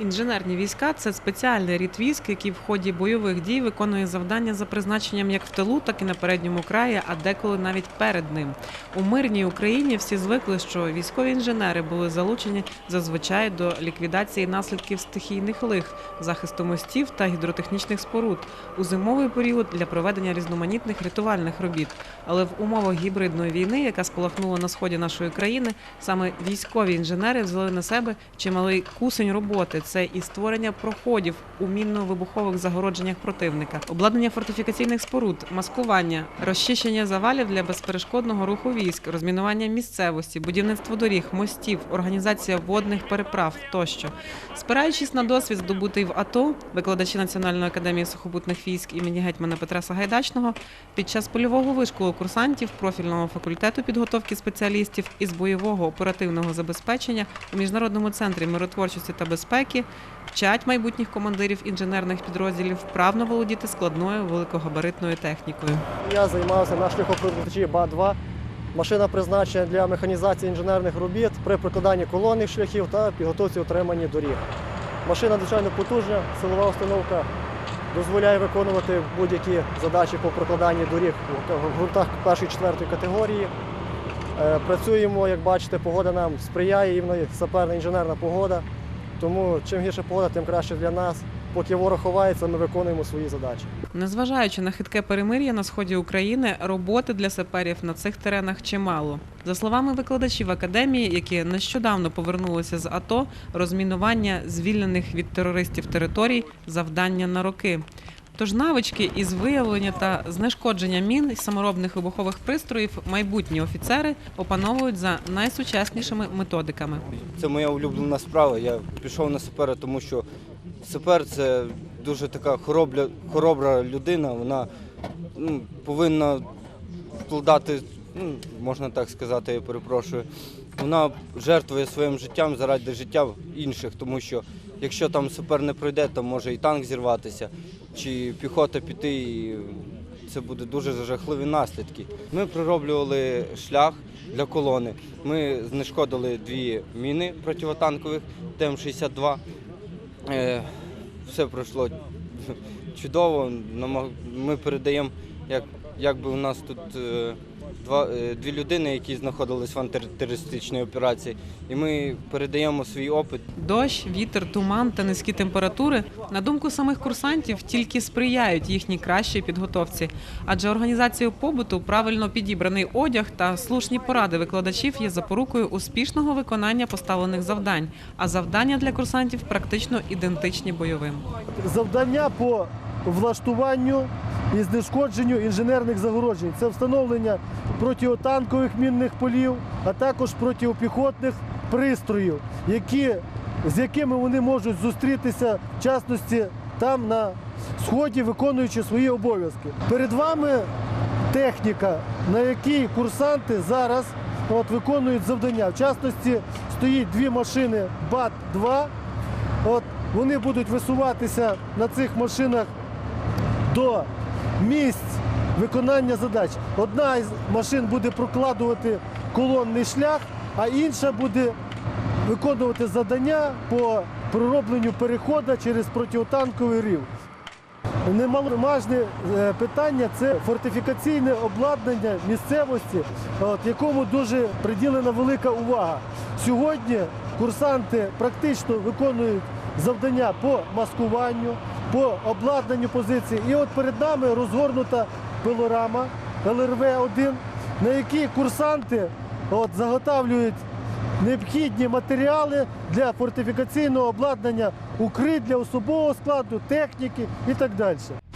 Інженерні війська це спеціальний рід військ, який в ході бойових дій виконує завдання за призначенням як в тилу, так і на передньому краї, а деколи навіть перед ним. У мирній Україні всі звикли, що військові інженери були залучені зазвичай до ліквідації наслідків стихійних лих, захисту мостів та гідротехнічних споруд у зимовий період для проведення різноманітних рятувальних робіт. Але в умовах гібридної війни, яка спалахнула на сході нашої країни, саме військові інженери взяли на себе чималий кусень роботи. Це і створення проходів у мінно-вибухових загородженнях противника, обладнання фортифікаційних споруд, маскування, розчищення завалів для безперешкодного руху військ, розмінування місцевості, будівництво доріг, мостів, організація водних переправ тощо. Спираючись на досвід, здобутий в АТО, викладачі Національної академії сухопутних військ імені гетьмана Петра Сагайдачного під час польового вишколу курсантів профільного факультету підготовки спеціалістів із бойового оперативного забезпечення у міжнародному центрі миротворчості та безпеки вчать майбутніх командирів інженерних підрозділів вправно володіти складною великогабаритною технікою. Я займався на шляхопроводачі БА-2. Машина призначена для механізації інженерних робіт при прокладанні колонних шляхів та підготовці отримання доріг. Машина надзвичайно потужна, силова установка дозволяє виконувати будь-які задачі по прокладанні доріг в ґрунтах першої четвертої категорії. Е, Працюємо, як бачите, погода нам сприяє, іменно саперна інженерна погода. Тому чим гірше погода, тим краще для нас. Поки ворог ховається, ми виконуємо свої задачі. Незважаючи на хитке перемир'я на сході України, роботи для саперів на цих теренах чимало. За словами викладачів академії, які нещодавно повернулися з АТО, розмінування звільнених від терористів територій завдання на роки. Тож навички із виявлення та знешкодження мін і саморобних вибухових пристроїв майбутні офіцери опановують за найсучаснішими методиками. Це моя улюблена справа. Я пішов на сапера, тому що сапер це дуже така хоробля, хоробра людина. Вона ну, повинна вкладати, ну, можна так сказати, я перепрошую. Вона жертвує своїм життям заради життя інших, тому що якщо там сапер не пройде, то може і танк зірватися, чи піхота піти, і це буде дуже жахливі наслідки. Ми пророблювали шлях для колони. Ми знешкодили дві міни противотанкових ТМ-62. Е, Все пройшло чудово. Ми передаємо, як, якби у нас тут е, два, е, дві людини, які знаходились в антитерористичній операції, і ми передаємо свій опит Дощ, вітер, туман та низькі температури, на думку самих курсантів, тільки сприяють їхній кращій підготовці. Адже організацію побуту, правильно підібраний одяг та слушні поради викладачів є запорукою успішного виконання поставлених завдань. А завдання для курсантів практично ідентичні бойовим. завдання по влаштуванню і знешкодженню інженерних загороджень. Це встановлення протитанкових мінних полів, а також протипіхотних пристроїв, які, з якими вони можуть зустрітися, в частності там на сході, виконуючи свої обов'язки. Перед вами техніка, на якій курсанти зараз от, виконують завдання. В частності стоїть дві машини БАТ-2. От вони будуть висуватися на цих машинах до місць виконання задач. Одна із машин буде прокладувати колонний шлях, а інша буде виконувати завдання по проробленню переходу через протитанковий рів. Немаловажне питання це фортифікаційне обладнання місцевості, от, якому дуже приділена велика увага. Сьогодні курсанти практично виконують завдання по маскуванню, по обладнанню позиції. І от перед нами розгорнута пилорама ЛРВ-1, на якій курсанти от, заготавлюють необхідні матеріали для фортифікаційного обладнання укрит для особового складу, техніки і так далі.